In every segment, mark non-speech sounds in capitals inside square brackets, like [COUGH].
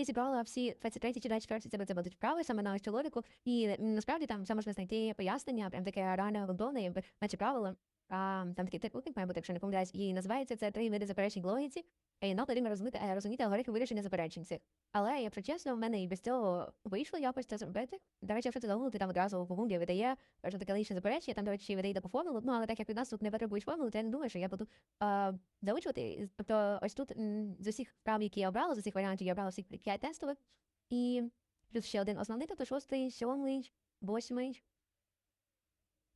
ти зібрала всі 23 чи 24 це це будуть вправи саме на ось цю логіку, і насправді там все можна знайти пояснення, прям таке реально грунтовне, наче правило. А, там такий трикутник має бути, якщо не помиляюсь, і називається це три види заперечень логіці. Нам потрібно розуміти, розуміти алгоритм вирішення заперечень цих. Але, якщо чесно, в мене і без цього вийшло якось це зробити. До речі, якщо це загуглити, там одразу в Гуглі видає перше заперечення, там, до речі, видає по формулу. Ну, але так як від нас тут не потребують формули, то я не думаю, що я буду а, заучувати. Тобто, ось тут з усіх вправ, які я обрала, з усіх варіантів я обрала всіх 5 тестових. І плюс ще один основний, тобто шостий, сьомий, восьмий.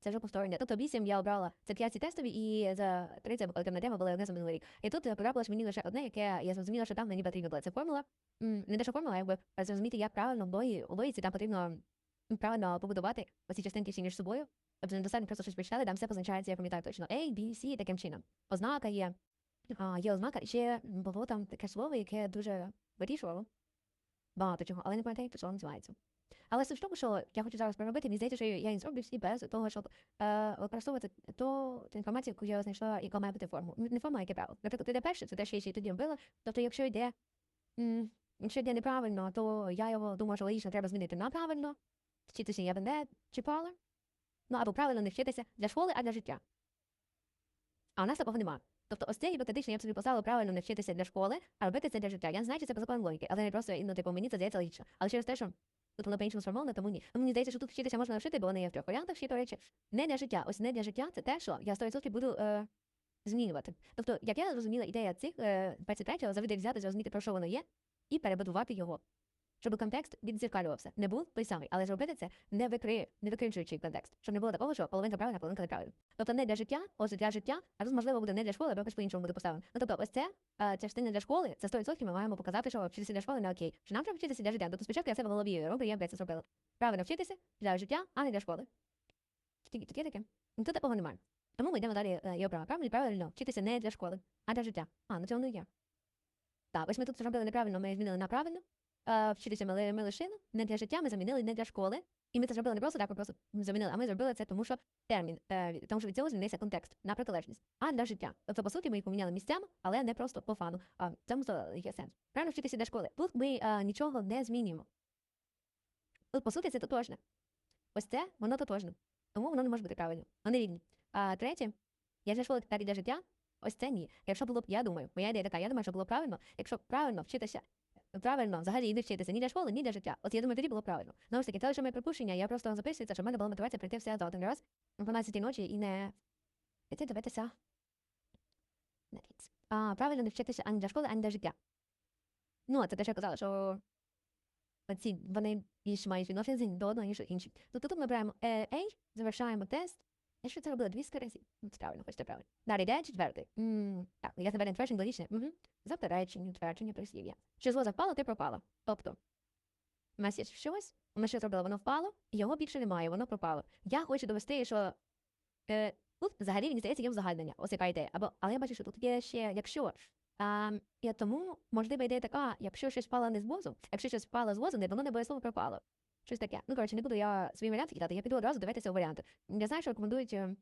Це вже повторення. Тобто вісім я обрала це п'ять тестові, і за три це колективна тема була одне за минулий рік. І тут е, потрапилось мені лише одне, яке я зрозуміла, що там мені потрібно було. Це формула. Не те, що формула, якби зрозуміти, як правильно в лої, у логіці там потрібно правильно побудувати оці частинки всі між собою. Тобто недостатньо просто щось прочитати, там все позначається, я пам'ятаю точно. A, B, C, таким чином. Ознака є. А, є ознака, і ще було там таке слово, яке дуже вирішувало багато чого, але не пам'ятаю, це слово називається. Але суть в тому, що я хочу зараз проробити, мені здається, що я і зроблю всі без того, щоб е, використовувати ту, ту інформацію, яку я знайшла, яка має бути форму. Не форма, яке право. Наприклад, іде перше, це те, що я ще тоді робила. Тобто, якщо йде, м, якщо йде неправильно, то я його думаю, що логічно треба змінити на правильно, вчитися я не чіпала. Ну або правильно не вчитися для школи, а для життя. А у нас такого немає. Тобто, ось це гіпотетично я б собі поставила правильно не вчитися для школи, а робити це для життя. Я не знаю, чи це по закону логіки, але не просто ну, типу, мені це здається логічно. Але через те, що тут воно по-іншому сформовано, тому ні. Ну, мені здається, що тут вчитися можна навчити, бо вони є в трьох варіантах ще, до речі. Не життя. Ось не життя це те, що я 100% буду е, змінювати. Тобто, як я зрозуміла, ідея цих е, 23 завжди взяти, зрозуміти, про що воно є, і перебудувати його. Щоб контекст відзеркалювався. Не був той самий, але зробити це не викри... не викричуючи контекст. Щоб не було такого, що половинка правильна, половинка неправильна. Тобто не для життя, ось для життя, а тут, можливо, буде не для школи, або якось по-іншому буде поставлено. Ну тобто, ось це е, частина для школи, це 100% ми маємо показати, що вчитися для школи не окей. Що нам треба вчитися для життя. Тобто спочатку я себе в голові роблю, я б це зробила. Правильно вчитися для життя, а не для школи. Тільки таке таке. Ну тут такого немає. Тому ми йдемо далі е, і обрали. Правильно, правильно вчитися не для школи, а для життя. А, ну це воно є. Так, ось ми тут зробили неправильно, ми змінили на правильно. Е, вчитися ми, ми лишили, не для життя, ми замінили не для школи. І ми це зробили не просто так, ми просто замінили, а ми зробили це, тому що термін, е, тому що від цього змінився контекст на протилежність, а для життя. Тобто, по суті, ми їх поміняли місцями, але не просто по фану. А в цьому є сенс. Правильно вчитися для школи. Тут ми е, нічого не змінюємо. Тут, по суті, це тотожне. Ось це воно тотожне. Тому воно не може бути правильно. Вони рівні. А третє, я для школи і для життя. Ось це ні. Якщо було б, я думаю, моя ідея така, я думаю, що було правильно, якщо правильно вчитися Правильно, взагалі і не вчитися ні для школи, ні для життя. От я думаю, тоді було правильно. Ну ось таки, це лише моє припущення, я просто записую це, щоб в мене була мотивація прийти все за один раз о 12 ночі і не іти дивитися. А, правильно не вчитися ані для школи, ані для життя. Ну, це те, що я казала, що ці вони більше мають відношення до одного, ніж інші. Тобто тут ми беремо A, завершаємо тест. Я що це робила 200 разів? Ну, це правильно, хочете правильно. Далі йде четвертий. М, Так, я себе твердження логічне. Угу. Заперечення, твердження, прислів'я. Що зло завпало, ти пропало. Тобто, у нас є щось, ми щось зробили, воно впало, і його більше немає, воно пропало. Я хочу довести, що е, тут взагалі мені здається є узагальнення, ось яка ідея. Або, але я бачу, що тут є ще якщо. А, і тому можлива ідея така, якщо щось впало не з возу, якщо щось впало з возу, не воно не обов'язково пропало. Щось таке. Ну, коротше, не буду я свій варіант кидати, я піду одразу дивитися у варіанти. Я знаю, що рекомендують е,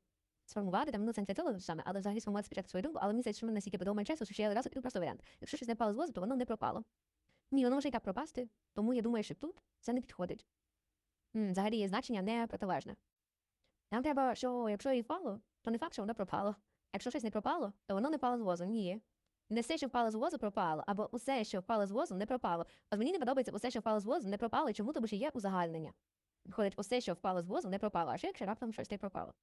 сформувати, там, ну, це не цього саме, але взагалі сформувати спочатку свою думку, але мені здається, що мене настільки подобає часу, що ще я одразу піду просто варіант. Якщо щось не впало з возу, то воно не пропало. Ні, воно може і так пропасти, тому я думаю, що тут це не підходить. М, взагалі є значення не протилежне. Нам треба, що якщо і впало, то не факт, що воно пропало. Якщо щось не пропало, то воно не впало з возу. Ні. Не все, що впало з возу, пропало, або усе, що впало з возу, не пропало. От мені не подобається усе, що впало з возу, не пропало. Чому? Тому що є узагальнення. Виходить, усе, що впало з возу, не пропало, а що якщо раптом щось не пропало.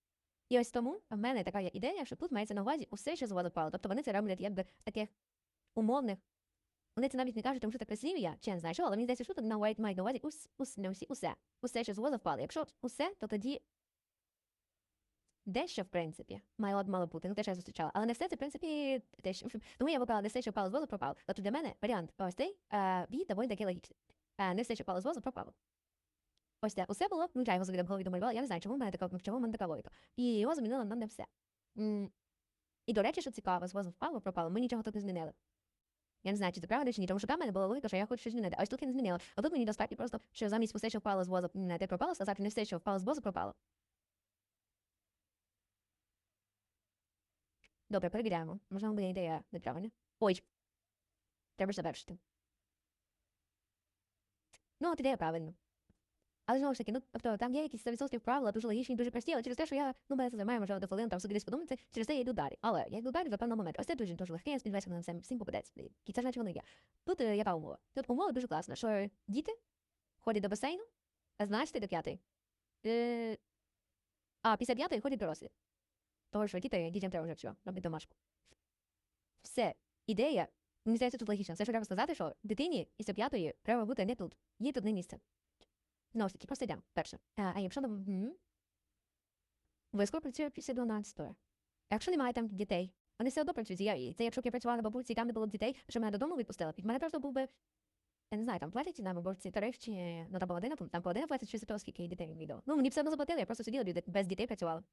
І ось тому в мене така є ідея, що тут мається на увазі усе, що з возу впало. Тобто вони це роблять якби таких умовних. Вони це навіть не кажуть, тому що це прислів'я, знаю що, але мені здається, що тут на white мають на увазі ус, ус, не усі, усе. Усе, що з возу впало. Якщо усе, то тоді дещо, в принципі, мало, мало бути, ну те, що я зустрічала. Але не все це, в принципі, дещо. [LAUGHS] Тому я вибрала не все, що впало з возу, пропало. Тобто для мене варіант цей, е, він доволі таки логічний. Е, не все, що впало з возу, пропало. Ось це. Усе було, ну я його в голові домалювала, я не знаю, чому в мене така, чому в мене така логіка. І його замінила на не все. І до речі, що цікаво, з возу впало, пропало, ми нічого тут не змінили. Я не знаю, чи це правда чи ні, тому що там мене була логіка, що я хочу щось змінити. А ось тут я не змінила. А тут мені достатньо просто, що замість усе, що впало з возу, не те пропало, сказати не все, що впало з возу, пропало. Добре, перевіряємо. Можливо, буде ідея неправильна. Ой. Треба ж завершити. Ну, от ідея правильна. Але знову ж таки, ну тобто там є якісь 100% правила, дуже логічні, дуже прості, але через те, що я ну мене це може, до хвилин, там собі десь подумати, через це я йду далі. Але я йду далі до певного моменту. Ось це дуже дуже легке, я сподіваюся, на всім, попадеться. І це ж наче воно є. Тут е, яка умова? Тут умова дуже класна, що діти ходять до басейну з 12 до 5. Е, а після 5 ходять дорослі. Того, що діти, дітям треба вже все, робити домашку. Все, ідея, мені здається, тут логічно. Все, що треба сказати, що дитині після п'ятої треба бути не тут. Їй тут не місце. Знову ж таки, просто йдемо, перше. А, а якщо там... Угу. Вискоро працює після 12 А якщо немає там дітей, вони все одно працюють. Я, і це якщо б я працювала на бабусі, і там не було б дітей, що мене додому відпустила, під мене просто був би, я не знаю, там платять на бабусі тариф чи, ну там по година, там по година платять, чи за того, скільки дітей відео. Ну, мені все одно заплатили, я просто сиділа, без дітей працювала.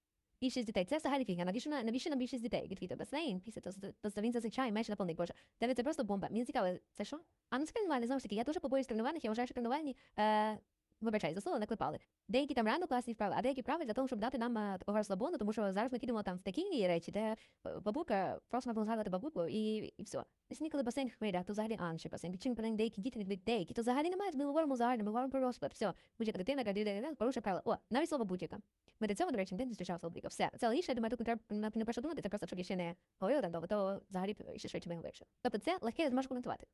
Більшість дітей, це взагалі фігня. Навіщо на навіщо нам більшість дітей? Відкрито басейн, після то, то, то він зазвичай менше наповнить. Боже, тебе це просто бомба. Мені цікаво, це що? А ну це тренувальні, знову ж таки, я дуже побоюсь тренувальних, я вважаю, що тренувальні, е, вибачай, за слово наклепали. Деякі там реально класні вправи, а деякі вправи для того, щоб дати нам е, такого розслабону, тому що зараз ми підемо там в такі речі, де е, бабука, просто можна згадувати бабуку і, і все. Десь ніколи басейн хвиля, то взагалі інший басейн. Відчим про деякі діти не деякі, то взагалі немає, ми говоримо загально, ми говоримо про розклад, все. Будь-яка дитина, дитина, порушує правила. О, навіть слово будь-яка. Ми до цього, до речі, не зустрічав слово будь-яка. Все. Це лише, я думаю, тут не треба не, перше думати, це просто, щоб я ще не говорила там довго, то взагалі ще швидше ми легше. Тобто це легке, я зможу коментувати.